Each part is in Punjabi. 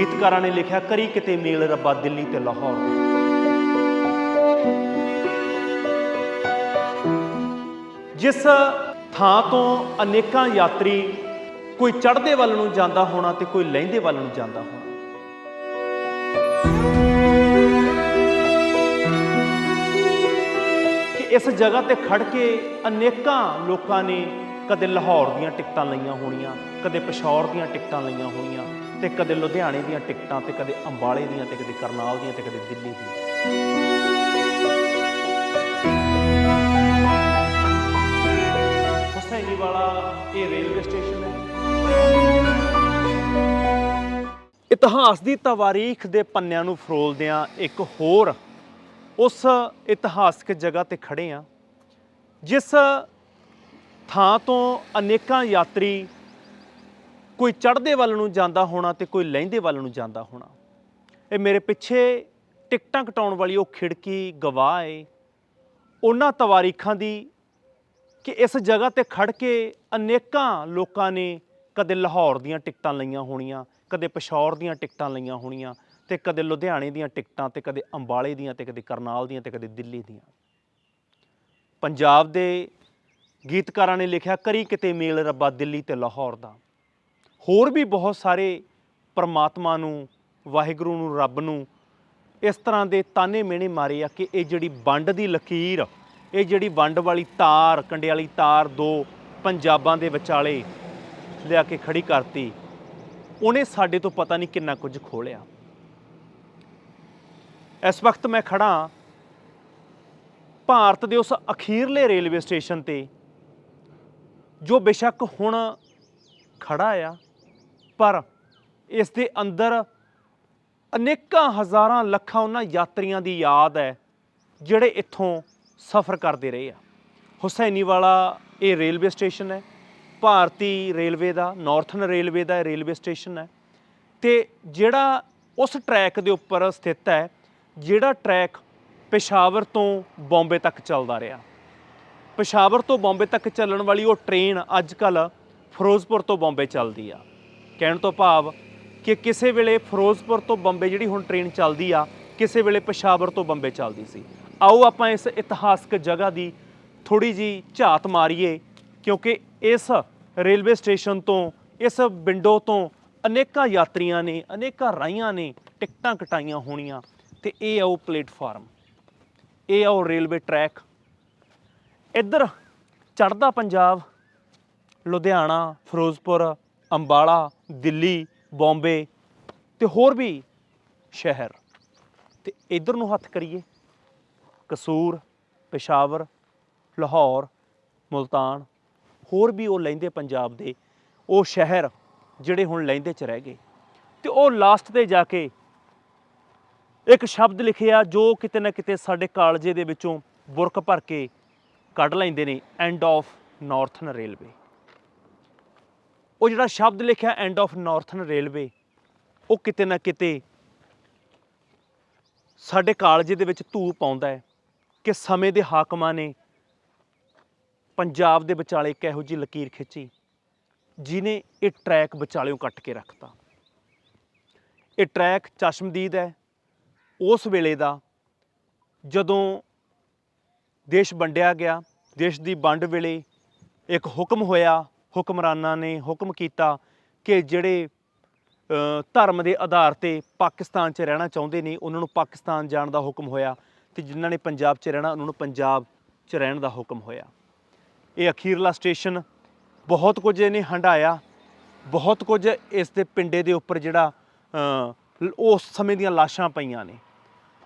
ਗੀਤਕਾਰਾਂ ਨੇ ਲਿਖਿਆ, ਕਰੀ ਕਿਤੇ ਮੇਲ ਰੱਬਾ ਦਿੱਲੀ ਤੇ ਲਾਹੌਰ ਜਿਸ ਥਾਂ ਤੋਂ ਅਨੇਕਾਂ ਯਾਤਰੀ ਕੋਈ ਚੜ੍ਹਦੇ ਵੱਲ ਨੂੰ ਜਾਂਦਾ ਹੋਣਾ ਤੇ ਕੋਈ ਲਹਿੰਦੇ ਵੱਲ ਨੂੰ ਜਾਂਦਾ ਹੋਣਾ। ਕਿ ਇਸ ਜਗ੍ਹਾ ਤੇ ਖੜ ਕੇ ਅਨੇਕਾਂ ਲੋਕਾਂ ਨੇ ਕਦੇ ਲਾਹੌਰ ਦੀਆਂ ਟਿਕਟਾਂ ਲਈਆਂ ਹੋਣੀਆਂ, ਕਦੇ ਪਸ਼ੌਰ ਦੀਆਂ ਟਿਕਟਾਂ ਲਈਆਂ ਹੋਣੀਆਂ ਤੇ ਕਦੇ ਲੁਧਿਆਣੇ ਦੀਆਂ ਟਿਕਟਾਂ ਤੇ ਕਦੇ ਅੰਬਾਲੇ ਦੀਆਂ ਤੇ ਕਦੇ ਕਰਨਾਲ ਦੀਆਂ ਤੇ ਕਦੇ ਦਿੱਲੀ ਦੀਆਂ। ਹੁਸੈਨੀ ਵਾਲਾ ਇਹ ਰੇਲਵੇ ਸਟੇਸ਼ਨ ਹੈ। ਇਤਿਹਾਸ ਦੀ ਤਵਾਰੀਖ ਦੇ ਪੰਨਿਆਂ ਨੂੰ ਫਰੋਲਦਿਆਂ ਇੱਕ ਹੋਰ ਉਸ ਇਤਿਹਾਸਕ ਜਗ੍ਹਾ ਤੇ ਖੜੇ ਆ ਜਿਸ ਥਾਂ ਤੋਂ ਅਨੇਕਾਂ ਯਾਤਰੀ ਕੋਈ ਚੜ੍ਹਦੇ ਵੱਲ ਨੂੰ ਜਾਂਦਾ ਹੋਣਾ ਤੇ ਕੋਈ ਲਹਿੰਦੇ ਵੱਲ ਨੂੰ ਜਾਂਦਾ ਹੋਣਾ। ਇਹ ਮੇਰੇ ਪਿੱਛੇ ਟਿਕਟਾਂ ਕਟਾਉਣ ਵਾਲੀ ਉਹ ਖਿੜਕੀ, ਗਵਾਹ ਏ। ਉਹਨਾਂ ਤਵਾਰੀਖਾਂ ਦੀ ਕਿ ਇਸ ਜਗ੍ਹਾ ਤੇ ਖੜ ਕੇ ਅਨੇਕਾਂ ਲੋਕਾਂ ਨੇ ਕਦੇ ਲਾਹੌਰ ਦੀਆਂ ਟਿਕਟਾਂ ਲਈਆਂ ਹੋਣੀਆਂ, ਕਦੇ ਪਸ਼ੌਰ ਦੀਆਂ ਟਿਕਟਾਂ ਲਈਆਂ ਹੋਣੀਆਂ ਤੇ ਕਦੇ ਲੁਧਿਆਣੇ ਦੀਆਂ ਟਿਕਟਾਂ ਤੇ ਕਦੇ ਅੰਬਾਲੇ ਦੀਆਂ ਤੇ ਕਦੇ ਕਰਨਾਲ ਦੀਆਂ ਤੇ ਕਦੇ ਦਿੱਲੀ ਦੀਆਂ। ਪੰਜਾਬ ਦੇ ਗੀਤਕਾਰਾਂ ਨੇ ਲਿਖਿਆ, ਕਰੀ ਕਿਤੇ ਮੇਲ ਰੱਬਾ ਦਿੱਲੀ ਤੇ ਲਾਹੌਰ ਦਾ। ਹੋਰ ਵੀ ਬਹੁਤ ਸਾਰੇ ਪਰਮਾਤਮਾ ਨੂੰ, ਵਾਹਿਗੁਰੂ ਨੂੰ, ਰੱਬ ਨੂੰ ਇਸ ਤਰ੍ਹਾਂ ਦੇ ਤਾਨੇ ਮਿਹਣੇ ਮਾਰੇ ਆ ਕਿ ਇਹ ਜਿਹੜੀ ਵੰਡ ਦੀ ਲਕੀਰ, ਇਹ ਜਿਹੜੀ ਵੰਡ ਵਾਲੀ ਤਾਰ ਕੰਡਿਆਲੀ ਤਾਰ ਦੋ ਪੰਜਾਬਾਂ ਦੇ ਵਿਚਾਲੇ ਲਿਆ ਕੇ ਖੜੀ ਕਰਤੀ, ਉਹਨੇ ਸਾਡੇ ਤੋਂ ਪਤਾ ਨਹੀਂ ਕਿੰਨਾ ਕੁਝ ਖੋਲਿਆ। ਇਸ ਵਕਤ ਮੈਂ ਖੜਾ ਭਾਰਤ ਦੇ ਉਸ ਅਖੀਰਲੇ ਰੇਲਵੇ ਸਟੇਸ਼ਨ ਤੇ ਜੋ ਬੇਸ਼ੱਕ ਹੁਣ ਖੜਾ ਆ ਪਰ ਇਸ ਦੇ ਅੰਦਰ ਅਨੇਕਾਂ ਹਜ਼ਾਰਾਂ ਲੱਖਾਂ ਉਹਨਾਂ ਯਾਤਰੀਆਂ ਦੀ ਯਾਦ ਹੈ, ਜਿਹੜੇ ਇੱਥੋਂ ਸਫ਼ਰ ਕਰਦੇ ਰਹੇ ਆ। ਹੁਸੈਨੀ ਵਾਲਾ ਇਹ ਰੇਲਵੇ ਸਟੇਸ਼ਨ ਹੈ, ਭਾਰਤੀ ਰੇਲਵੇ ਦਾ ਨਾਰਥਰਨ ਰੇਲਵੇ ਦਾ ਇਹ ਰੇਲਵੇ ਸਟੇਸ਼ਨ ਹੈ। ਤੇ ਜਿਹੜਾ ਉਸ ਟਰੈਕ ਦੇ ਉੱਪਰ ਸਥਿਤ ਹੈ, ਜਿਹੜਾ ਟਰੈਕ ਪੇਸ਼ਾਵਰ ਤੋਂ ਬੰਬੇ ਤੱਕ ਚੱਲਦਾ ਰਿਹਾ। ਪੇਸ਼ਾਵਰ ਤੋਂ ਬੰਬੇ ਤੱਕ ਚੱਲਣ ਵਾਲੀ ਉਹ ਟ੍ਰੇਨ ਅੱਜ ਕੱਲ ਫਿਰੋਜ਼ਪੁਰ ਤੋਂ ਬੰਬੇ ਚੱਲਦੀ ਆ। ਕਹਿਣ ਤੋਂ ਭਾਵ ਕਿ ਕਿਸੇ ਵੇਲੇ ਫਿਰੋਜ਼ਪੁਰ ਤੋਂ ਬੰਬੇ ਜਿਹੜੀ ਹੁਣ ਟ੍ਰੇਨ ਚੱਲਦੀ ਆ, ਕਿਸੇ ਵੇਲੇ ਪੇਸ਼ਾਵਰ ਤੋਂ ਬੰਬੇ ਚੱਲਦੀ ਸੀ। ਆਓ ਆਪਾਂ ਇਸ ਇਤਿਹਾਸਕ ਜਗ੍ਹਾ ਦੀ ਥੋੜੀ ਜੀ ਝਾਤ ਮਾਰੀਏ, ਕਿਉਂਕਿ ਇਸ ਰੇਲਵੇ ਸਟੇਸ਼ਨ ਤੋਂ, ਇਸ ਵਿੰਡੋ ਤੋਂ ਅਨੇਕਾਂ ਯਾਤਰੀਆਂ ਨੇ, ਅਨੇਕਾਂ ਰਾਈਆਂ ਨੇ ਟਿਕਟਾਂ ਕਟਾਈਆਂ ਹੋਣੀਆਂ ਤੇ ਇਹ ਆਓ ਪਲੇਟਫਾਰਮ। ਇਹ ਆਓ ਰੇਲਵੇ ਟਰੈਕ। ਇੱਧਰ ਚੜ੍ਹਦਾ ਪੰਜਾਬ, ਲੁਧਿਆਣਾ, ਫਿਰੋਜ਼ਪੁਰ, ਅੰਬਾਲਾ ਦਿੱਲੀ, ਬੰਬੇ ਤੇ ਹੋਰ ਵੀ ਸ਼ਹਿਰ। ਤੇ ਇਧਰ ਨੂੰ ਹੱਥ ਕਰੀਏ, ਕਸੂਰ, ਪੇਸ਼ਾਵਰ, ਲਾਹੌਰ, ਮੁਲਤਾਨ, ਹੋਰ ਵੀ ਉਹ ਲੈਂਦੇ ਪੰਜਾਬ ਦੇ, ਉਹ ਸ਼ਹਿਰ ਜਿਹੜੇ ਹੁਣ ਲੈਂਦੇ ਚ ਰਹਿ ਗਏ। ਤੇ ਉਹ ਲਾਸਟ ਤੇ ਜਾ ਕੇ ਇੱਕ ਸ਼ਬਦ ਲਿਖਿਆ ਜੋ ਕਿਤੇ ਨਾ ਕਿਤੇ ਸਾਡੇ ਕਾਲਜੇ ਦੇ ਵਿੱਚੋਂ ਬੁਰਕ ਭਰ ਕੇ ਕੱਢ ਲੈਂਦੇ ਨੇ ਐਂਡ ਆਫ ਨਾਰਥਰਨ ਰੇਲਵੇ ਉਹ ਜਿਹੜਾ ਸ਼ਬਦ ਲਿਖਿਆ ਐਂਡ ਆਫ ਨਾਰਥਰਨ ਰੇਲਵੇ ਉਹ ਕਿਤੇ ਨਾ ਕਿਤੇ ਸਾਡੇ ਕਾਲਜੇ ਦੇ ਵਿੱਚ ਧੂ ਪਾਉਂਦਾ ਹੈ ਕਿ ਸਮੇਂ ਦੇ ਹਾਕਮਾਂ ਨੇ ਪੰਜਾਬ ਦੇ ਵਿਚਾਲੇ ਇੱਕ ਇਹੋ ਜਿਹੀ ਲਕੀਰ ਖਿੱਚੀ ਜਿਨੇ ਇਹ ਟਰੈਕ ਵਿਚਾਲਿਓਂ ਕੱਟ ਕੇ ਰੱਖਤਾ। ਇਹ ਟਰੈਕ ਚਸ਼ਮਦੀਦ ਹੈ। ਉਸ ਵੇਲੇ ਦਾ ਜਦੋਂ ਦੇਸ਼ ਵੰਡਿਆ ਗਿਆ, ਦੇਸ਼ ਦੀ ਵੰਡ ਵੇਲੇ ਇੱਕ ਹੁਕਮ ਹੋਇਆ ਹੁਕਮਰਾਨਾਂ ਨੇ ਹੁਕਮ ਕੀਤਾ ਕਿ ਜਿਹੜੇ ਧਰਮ ਦੇ ਆਧਾਰ ਤੇ ਪਾਕਿਸਤਾਨ 'ਚ ਰਹਿਣਾ ਚਾਹੁੰਦੇ ਨੇ, ਉਹਨਾਂ ਨੂੰ ਪਾਕਿਸਤਾਨ ਜਾਣ ਦਾ ਹੁਕਮ ਹੋਇਆ ਤੇ ਜਿਨ੍ਹਾਂ ਨੇ ਪੰਜਾਬ 'ਚ ਰਹਿਣਾ, ਉਹਨਾਂ ਨੂੰ ਪੰਜਾਬ 'ਚ ਰਹਿਣ ਦਾ ਹੁਕਮ ਹੋਇਆ। ਇਹ ਅਖੀਰਲਾ ਸਟੇਸ਼ਨ ਬਹੁਤ ਕੁਝ ਇਹਨੇ ਹੰਡਾਇਆ ਬਹੁਤ ਕੁਝ ਇਸ ਦੇ ਪਿੰਡੇ ਦੇ ਉੱਪਰ ਜਿਹੜਾ ਉਸ ਸਮੇਂ ਦੀਆਂ ਲਾਸ਼ਾਂ ਪਈਆਂ ਨੇ।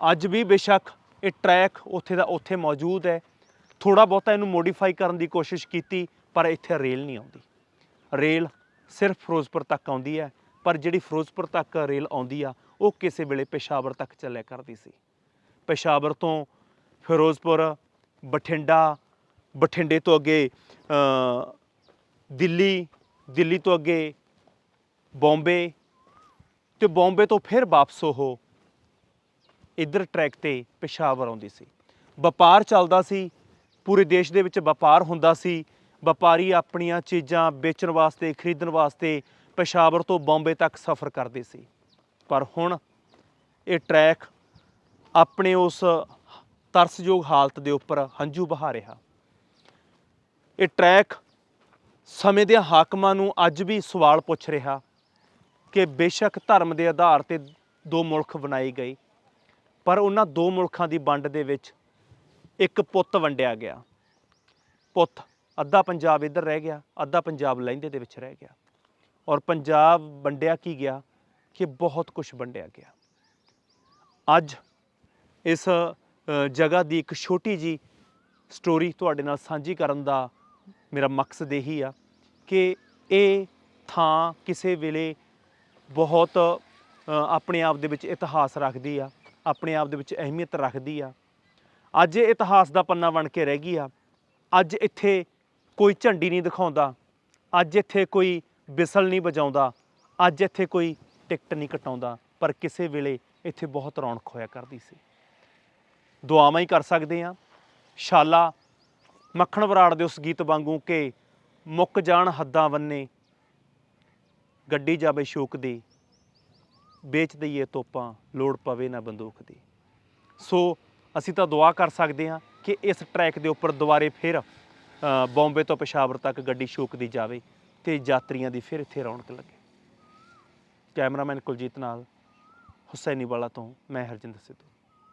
ਅੱਜ ਵੀ ਬੇਸ਼ੱਕ ਇਹ ਟਰੈਕ ਉੱਥੇ ਦਾ, ਉੱਥੇ ਮੌਜੂਦ ਹੈ। ਥੋੜਾ ਬਹੁਤਾ ਇਹਨੂੰ ਮੋਡੀਫਾਈ ਕਰਨ ਦੀ ਕੋਸ਼ਿਸ਼ ਕੀਤੀ ਪਰ ਇੱਥੇ ਰੇਲ ਨਹੀਂ ਆਉਂਦੀ। ਰੇਲ ਸਿਰਫ ਫਿਰੋਜ਼ਪੁਰ ਤੱਕ ਆਉਂਦੀ ਹੈ, ਪਰ ਜਿਹੜੀ ਫਿਰੋਜ਼ਪੁਰ ਤੱਕ ਰੇਲ ਆਉਂਦੀ ਆ, ਉਹ ਕਿਸੇ ਵੇਲੇ ਪੇਸ਼ਾਵਰ ਤੱਕ ਚੱਲਿਆ ਕਰਦੀ ਸੀ। ਪੇਸ਼ਾਵਰ ਤੋਂ ਫਿਰੋਜ਼ਪੁਰ, ਬਠਿੰਡਾ, ਬਠਿੰਡੇ ਤੋਂ ਅੱਗੇ ਦਿੱਲੀ ਦਿੱਲੀ ਤੋਂ ਅੱਗੇ, ਬੰਬੇ ਤੇ ਬੰਬੇ ਤੋਂ ਫਿਰ ਵਾਪਸ ਉਹ ਇੱਧਰ ਟਰੈਕ ਤੇ ਪੇਸ਼ਾਵਰ ਆਉਂਦੀ ਸੀ। ਵਪਾਰ ਚੱਲਦਾ ਸੀ, ਪੂਰੇ ਦੇਸ਼ ਦੇ ਵਿੱਚ ਵਪਾਰ ਹੁੰਦਾ ਸੀ ਵਪਾਰੀ ਆਪਣੀਆਂ ਚੀਜ਼ਾਂ ਵੇਚਣ ਵਾਸਤੇ, ਖਰੀਦਣ ਵਾਸਤੇ ਪੇਸ਼ਾਵਰ ਤੋਂ ਬੰਬੇ ਤੱਕ ਸਫ਼ਰ ਕਰਦੇ ਸੀ। ਪਰ ਹੁਣ ਇਹ ਟਰੈਕ ਆਪਣੇ ਉਸ ਤਰਸਯੋਗ ਹਾਲਤ ਦੇ ਉੱਪਰ ਹੰਝੂ ਬਹਾ ਰਿਹਾ। ਇਹ ਟਰੈਕ ਸਮੇਂ ਦੇ ਹਾਕਮਾਂ ਨੂੰ ਅੱਜ ਵੀ ਸਵਾਲ ਪੁੱਛ ਰਿਹਾ ਕਿ ਬੇਸ਼ੱਕ ਧਰਮ ਦੇ ਆਧਾਰ ਤੇ ਦੋ ਮੁਲਕ ਬਣਾਏ ਗਏ, ਪਰ ਉਹਨਾਂ ਦੋ ਮੁਲਕਾਂ ਦੀ ਵੰਡ ਦੇ ਵਿੱਚ ਇੱਕ ਪੁੱਤ ਵੰਡਿਆ ਗਿਆ। ਪੁੱਤ ਅੱਧਾ ਪੰਜਾਬ ਇੱਧਰ ਰਹਿ ਗਿਆ, ਅੱਧਾ ਪੰਜਾਬ ਲਹਿੰਦੇ ਦੇ ਵਿੱਚ ਰਹਿ ਗਿਆ। ਔਰ ਪੰਜਾਬ ਵੰਡਿਆ ਕੀ ਗਿਆ? ਕਿ ਬਹੁਤ ਕੁਝ ਵੰਡਿਆ ਗਿਆ। ਅੱਜ ਇਸ ਜਗ੍ਹਾ ਦੀ ਇੱਕ ਛੋਟੀ ਜੀ ਸਟੋਰੀ ਤੁਹਾਡੇ ਨਾਲ ਸਾਂਝੀ ਕਰਨ ਦਾ ਮੇਰਾ ਮਕਸਦ ਇਹੀ ਆ ਕਿ ਇਹ ਥਾਂ ਕਿਸੇ ਵੇਲੇ ਬਹੁਤ ਆਪਣੇ ਆਪ ਦੇ ਵਿੱਚ ਇਤਿਹਾਸ ਰੱਖਦੀ ਆ, ਆਪਣੇ ਆਪ ਦੇ ਵਿੱਚ ਅਹਿਮੀਅਤ ਰੱਖਦੀ ਆ। ਅੱਜ ਇਹ ਇਤਿਹਾਸ ਦਾ ਪੰਨਾ ਬਣ ਕੇ ਰਹਿ ਗਈ ਆ। ਅੱਜ ਇੱਥੇ ਕੋਈ ਝੰਡੀ ਨਹੀਂ ਦਿਖਾਉਂਦਾ। ਅੱਜ ਇੱਥੇ ਕੋਈ ਬਿਸਲ ਨਹੀਂ ਵਜਾਉਂਦਾ। ਅੱਜ ਇੱਥੇ ਕੋਈ ਟਿਕਟ ਨਹੀਂ ਕਟਾਉਂਦਾ। ਪਰ ਕਿਸੇ ਵੇਲੇ ਇੱਥੇ ਬਹੁਤ ਰੌਣਕ ਹੋਇਆ ਕਰਦੀ ਸੀ। ਦੁਆਵਾਂ ਹੀ ਕਰ ਸਕਦੇ ਆ ਸ਼ਾਲਾ ਮੱਖਣ ਬਰਾੜ ਦੇ ਉਸ ਗੀਤ ਵਾਂਗੂ ਕਿ ਮੁੱਕ ਜਾਣ ਹੱਦਾਂ ਬੰਨੇ ਗੱਡੀ ਜਾਵੇ ਸ਼ੋਕ ਦੀ। ਵੇਚ ਦਈਏ ਤੋਪਾਂ, ਲੋੜ ਪਵੇ ਨਾ ਬੰਦੂਕ ਦੀ। ਸੋ ਅਸੀਂ ਤਾਂ ਦੁਆ ਕਰ ਸਕਦੇ ਹਾਂ ਕਿ ਇਸ ਟਰੈਕ ਦੇ ਉੱਪਰ ਦੁਬਾਰੇ ਫਿਰ ਬੰਬੇ ਤੋਂ ਪਸ਼ਾਵਰ ਤੱਕ ਗੱਡੀ ਸ਼ੋਕਦੀ ਜਾਵੇ ਤੇ ਯਾਤਰੀਆਂ ਦੀ ਫਿਰ ਇੱਥੇ ਰੌਣਕ ਲੱਗੇ। ਕੈਮਰਾਮੈਨ ਕੁਲਜੀਤ ਨਾਲ ਹੁਸੈਨੀ ਵਾਲਾ ਤੋਂ ਮੈਂ ਹਰਜਿੰਦਰ ਸਿੱਧੂ।